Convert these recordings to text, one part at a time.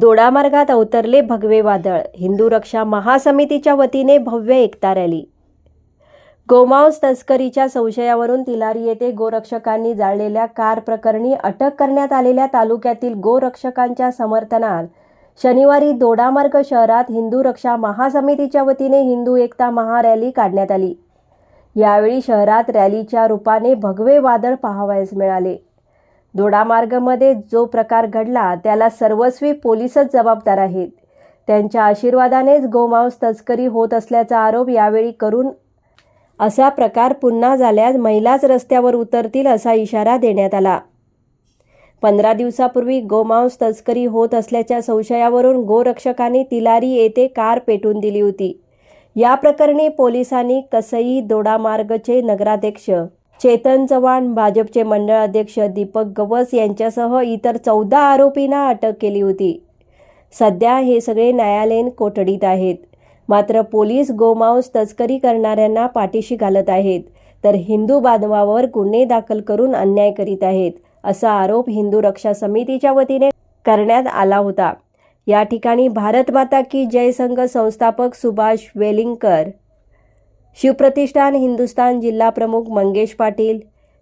दोडामार्गात अवतरले भगवे वादळ. हिंदू रक्षा महासमितीच्या वतीने भव्य एकता रॅली. गोमांस तस्करीच्या संशयावरून तिलारी येथे गोरक्षकांनी जाळलेल्या कार प्रकरणी अटक करण्यात आलेल्या तालुक्यातील गोरक्षकांच्या समर्थनात शनिवारी दोडामार्ग शहरात हिंदू रक्षा महासमितीच्या वतीने हिंदू एकता महारॅली काढण्यात आली. यावेळी शहरात रॅलीच्या रूपाने भगवे वादळ पाहावयास मिळाले. दोडामार्गमध्ये जो प्रकार घडला त्याला सर्वस्वी पोलीसच जबाबदार आहेत. त्यांच्या आशीर्वादानेच गोमांस तस्करी होत असल्याचा आरोप यावेळी करून असा प्रकार पुन्हा झाल्यास महिलाच रस्त्यावर उतरतील असा इशारा देण्यात आला. पंधरा दिवसापूर्वी गोमांस तस्करी होत असल्याच्या संशयावरून गोरक्षकांनी तिलारी येथे कार पेटून दिली होती. या प्रकरणी पोलिसांनी कसई दोडामार्गचे नगराध्यक्ष चेतन चव्हाण भाजपचे मंडळ अध्यक्ष दीपक गवस यांच्यासह इतर चौदा आरोपींना अटक केली होती. सध्या हे सगळे न्यायालयीन कोठडीत आहेत. मात्र पोलीस गोमांस तस्करी करणाऱ्यांना पाठीशी घालत आहेत. तर हिंदू बांधवावर गुन्हे दाखल करून अन्याय करीत आहेत असा आरोप हिंदू रक्षा समितीच्या वतीने करण्यात आला होता. या ठिकाणी भारत माता की जय संघ संस्थापक सुभाष वेलिंगकर शिवप्रतिष्ठान हिंदुस्तान जिल्हा प्रमुख मंगेश पाटील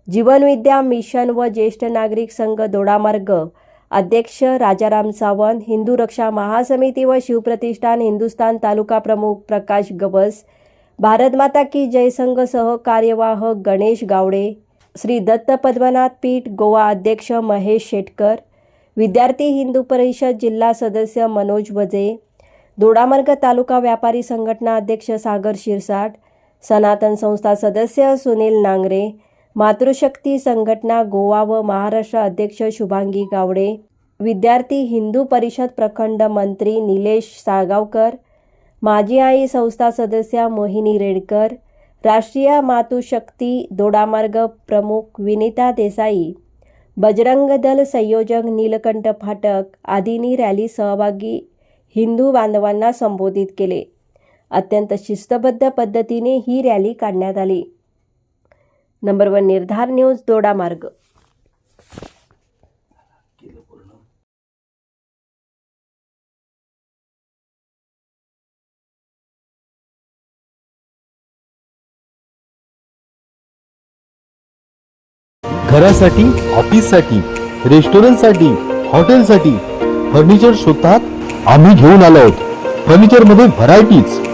जीवनविद्या मिशन व ज्येष्ठ नागरिक संघ दोडामार्ग अध्यक्ष राजाराम सावंत हिंदू रक्षा महासमिती व शिवप्रतिष्ठान हिंदुस्तान तालुका प्रमुख प्रकाश गबस भारत माता की जय संघ सह कार्यवाह गणेश गावडे श्री दत्त पद्मनाथ पीठ गोवा अध्यक्ष महेश शेटकर विद्यार्थी हिंदू परिषद जिल्हा सदस्य मनोज वजे दोडामार्ग तालुका व्यापारी संघटना अध्यक्ष सागर शिरसाट सनातन संस्था सदस्य सुनील नांगरे मातृशक्ती संघटना गोवा व महाराष्ट्र अध्यक्ष शुभांगी गावडे विद्यार्थी हिंदू परिषद प्रखंड मंत्री निलेश साळगावकर माजी आई संस्था सदस्य मोहिनी रेडकर राष्ट्रीय मातृशक्ती दोडामार्ग प्रमुख विनिता देसाई बजरंग दल संयोजक नीलकंठ फाटक आदींनी रॅली सहभागी हिंदू बांधवांना संबोधित केले. अत्यंत शिस्तबद्ध पद्धतीने ही रॅली काढण्यात आली. Number one Nirdhar news Dodamarg घरासाठी ऑफिससाठी रेस्टॉरंटसाठी हॉटेलसाठी फर्निचर शोधतात आम्ही घेऊन आलो आहोत. फर्निचरमध्ये varieties.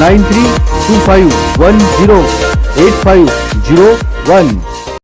nine three two five one zero eight five zero one